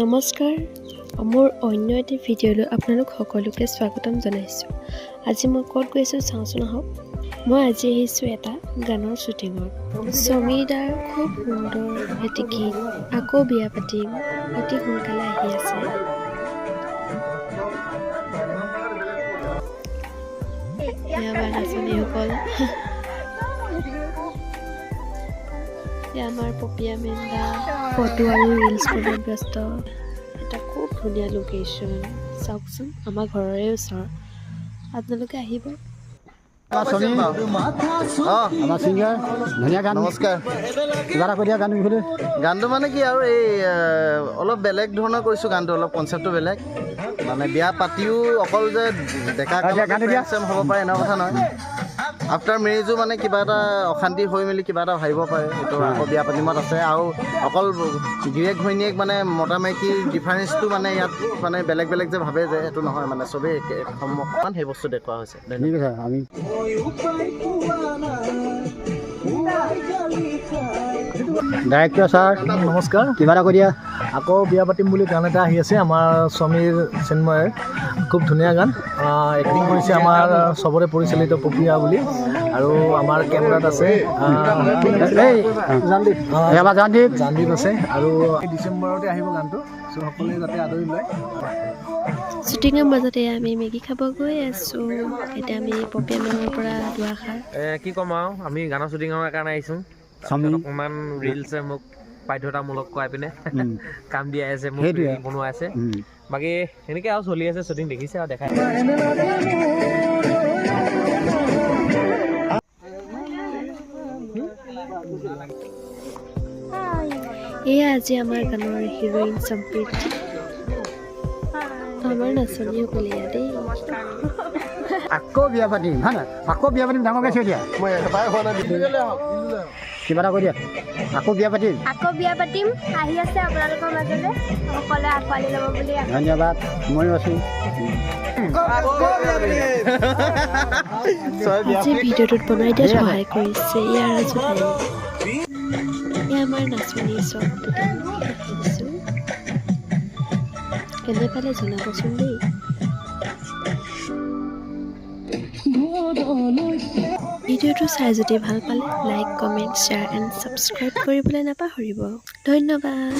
নমস্কাৰ মোৰ অন্য এটি ভিডিঅ'লৈ আপোনালোক সকলোকে স্বাগতম জনাইছোঁ। আজি মই ক'ত গৈছোঁ চাওঁচোন আহক। মই আজি আহিছোঁ এটা গানৰ শ্বুটিঙত। সমীৰদাৰ খুব সুন্দৰ এটি গীত আকৌ বিয়া পাতিম অতি সোনকালে আহি আছে। এয়া আমাৰ নাচনীসকল আমাৰ পপীয়া মেন্দা ফটো আৰু ৰিলছ বনোৱাত ব্যস্ত। এটা খুব ধুনীয়া লোকেশ্যন চাওকচোন আমাৰ ঘৰৰে ওচৰ। আপোনালোকে আহিব? আমাৰ ছবি অঁ আমাৰ ছিংগাৰ। ধুনীয়া গান। নমস্কাৰ। কিবা এটা কৈ দিয়া গান বিষয়ে গানটো মানে কি আৰু এই অলপ বেলেগ ধৰণৰ কৰিছোঁ গানটো অলপ কনচেপ্টটো বেলেগ। মানে বিয়া পাতিও অকল যে ডেকা হ'ব পাৰে এনেকুৱা কথা নহয়। আফটাৰ মেৰেজো মানে কিবা এটা অশান্তি হৈ মেলি কিবা এটা ভাবিব পাৰে সেইটো আকৌ বিয়া পাতিমত আছে। আৰু অকল গিৰিয়েক ঘৈণীয়েক মানে মতা মাইকীৰ ডিফাৰেঞ্চটো মানে ইয়াত মানে বেলেগ বেলেগ যে ভাবে যে সেইটো নহয় মানে চবেই সমান সেই বস্তু দেখুওৱা হৈছে? ধন্যবাদ। আমি ডাইৰেক্টৰ ছাৰ? নমস্কাৰ। কিবা এটা কৈ দিয়া। আকৌ বিয়া পাতিম বুলি গান এটা আহি আছে আমাৰ স্বামীৰ চিন্ময়ৰ। খুব ধুনীয়া গান। এক্টিং কৰিছে আমাৰ চবৰে পৰিচালিত প্ৰক্ৰিয়া বুলি। আৰু আমাৰ কেমেৰাত আছে জানদীপ। জানদীপ। জানদীপ আছে আৰু ডিচেম্বৰতে আহিব গানটো। চ' সকলোৱে যাতে আদৰি লয়। শ্বুটিঙৰ মাজতে আমি মেগী খাব গৈ আছোঁ। এতিয়া আমি পপীয়া মেমৰ পৰা দুআষাৰ। এ কি ক'ম আৰু আমি গানৰ শ্বুটিঙৰ কাৰণে আহিছোঁ। স্বামী অকণমান ৰিলছে মোক বাধ্যতামূলক কৰাই পিনে কাম দিয়াই আছে মোক। বনোৱাই আছে। বাকী এনেকৈ আৰু চলি আছে শ্বুটিং দেখিছে আৰু দেখাই। এয়া আজি আমাৰ গানৰ হিৰইন সম্প্ৰীতি আমাৰ নাচনীসকলে ইয়াত দেই আকৌ বিয়া পাতিম হয় নাই আকৌ বিয়া পাতিম ডাঙৰকৈ থৈ দিয়া। কিবা এটা কৈ দিয়া। আকৌ বিয়া পাতিম। আকৌ বিয়া পাতিম। আহি আছে আপোনালোকৰ মাজলৈ। সকলোৱে আঁকোৱালি ল'ব বুলি ধন্যবাদ। ময়ো আছোঁ। ভিডিঅ'টোত বনাই দিয়াত সহায় কৰিছে। ইয়াৰ আমাৰ নাচনী চব কেনে পালে জনাবচোন দেই। ভিডিঅ'টো চাই যদি ভাল পালে like comment share and subscribe কৰিবলৈ নাপাহৰিব ধন্যবাদ